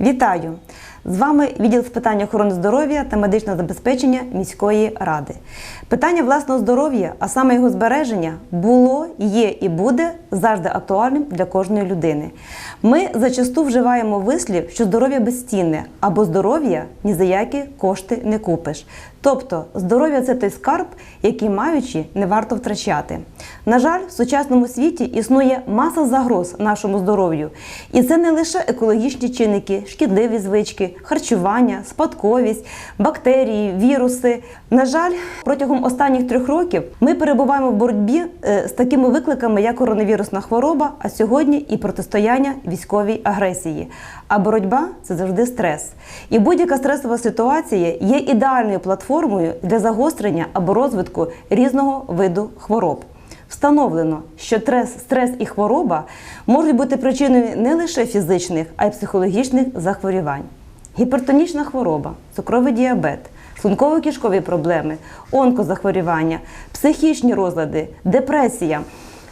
Вітаю! З вами відділ з питань охорони здоров'я та медичного забезпечення міської ради. Питання власного здоров'я, а саме його збереження, було, є і буде завжди актуальним для кожної людини. Ми зачасту вживаємо вислів, що здоров'я безцінне, або здоров'я ні за які кошти не купиш. Тобто здоров'я це той скарб, який маючи не варто втрачати. На жаль, в сучасному світі існує маса загроз нашому здоров'ю, і це не лише екологічні чинники, шкідливі звички, харчування, спадковість, бактерії, віруси. На жаль, протягом останніх трьох років ми перебуваємо в боротьбі е, з такими викликами, як коронавірусна хвороба, а сьогодні і протистояння військовій агресії. А боротьба це завжди стрес. І будь-яка стресова ситуація є ідеальною платформою для загострення або розвитку різного виду хвороб. Встановлено, що стрес, і хвороба можуть бути причиною не лише фізичних, а й психологічних захворювань. Гіпертонічна хвороба, цукровий діабет, шлунково-кишкові проблеми, онкозахворювання, психічні розлади, депресія,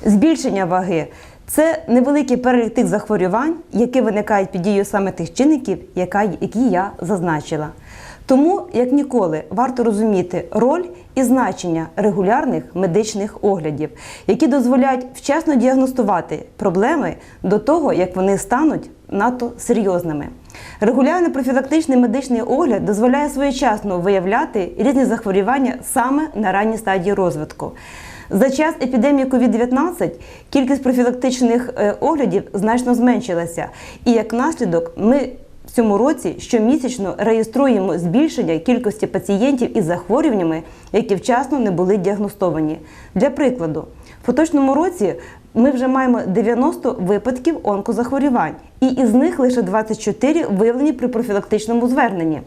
збільшення ваги. Це невеликий перелік тих захворювань, які виникають під дією саме тих чинників, які я зазначила. Тому, як ніколи, варто розуміти роль і значення регулярних медичних оглядів, які дозволяють вчасно діагностувати проблеми до того, як вони стануть надто серйозними. Регулярний профілактичний медичний огляд дозволяє своєчасно виявляти різні захворювання саме на ранній стадії розвитку. За час епідемії COVID-19 кількість профілактичних е, оглядів значно зменшилася, і як наслідок ми цьому році щомісячно реєструємо збільшення кількості пацієнтів із захворюваннями, які вчасно не були діагностовані. Для прикладу, в поточному році ми вже маємо 90 випадків онкозахворювань, і із них лише 24 виявлені при профілактичному зверненні.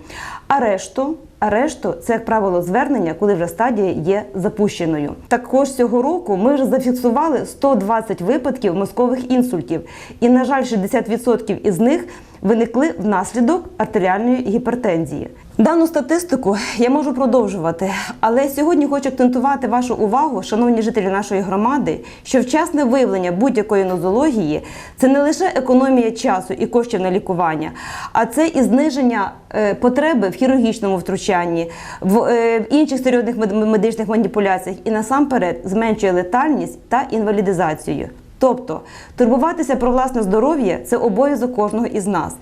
А решту, а решту це, як правило, звернення, коли вже стадія є запущеною. Також цього року ми вже зафіксували 120 випадків мозкових інсультів, і, на жаль, 60% із них виникли внаслідок артеріальної гіпертензії. Дану статистику я можу продовжувати, але сьогодні хочу акцентувати вашу увагу, шановні жителі нашої громади, що вчасне виявлення будь-якої нозології це не лише економія часу і коштів на лікування, а це і зниження е, потреби в хірургічному втручанні, в, е, інших серйозних мед- медичних маніпуляціях і насамперед зменшує летальність та інвалідизацію. Тобто турбуватися про власне здоров'я це обов'язок кожного із нас.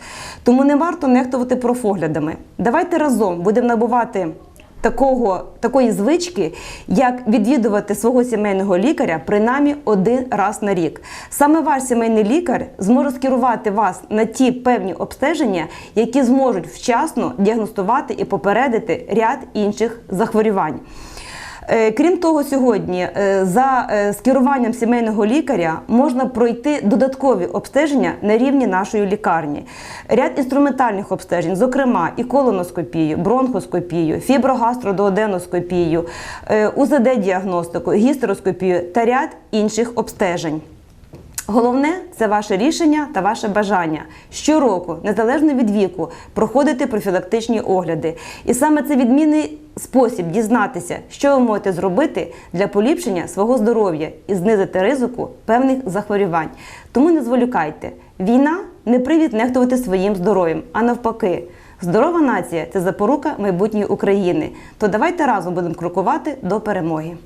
Тому не варто нехтувати профоглядами. Давайте разом будемо набувати такого, такої звички, як відвідувати свого сімейного лікаря принаймні один раз на рік. Саме ваш сімейний лікар зможе скерувати вас на ті певні обстеження, які зможуть вчасно діагностувати і попередити ряд інших захворювань. Е, Крім того, сьогодні е, за е, скеруванням сімейного лікаря можна пройти додаткові обстеження на рівні нашої лікарні. Ряд інструментальних обстежень, зокрема і колоноскопію, бронхоскопію, фіброгастродооденоскопію, УЗД-діагностику, гістероскопію та ряд інших обстежень. Головне це ваше рішення та ваше бажання щороку, незалежно від віку, проходити профілактичні огляди. І саме це відмінний спосіб дізнатися, що ви можете зробити для поліпшення свого здоров'я і знизити ризику певних захворювань. Тому не зволікайте. Війна не привід нехтувати своїм здоров'ям, а навпаки. Здорова нація це запорука майбутньої України. То давайте разом будемо крокувати до перемоги.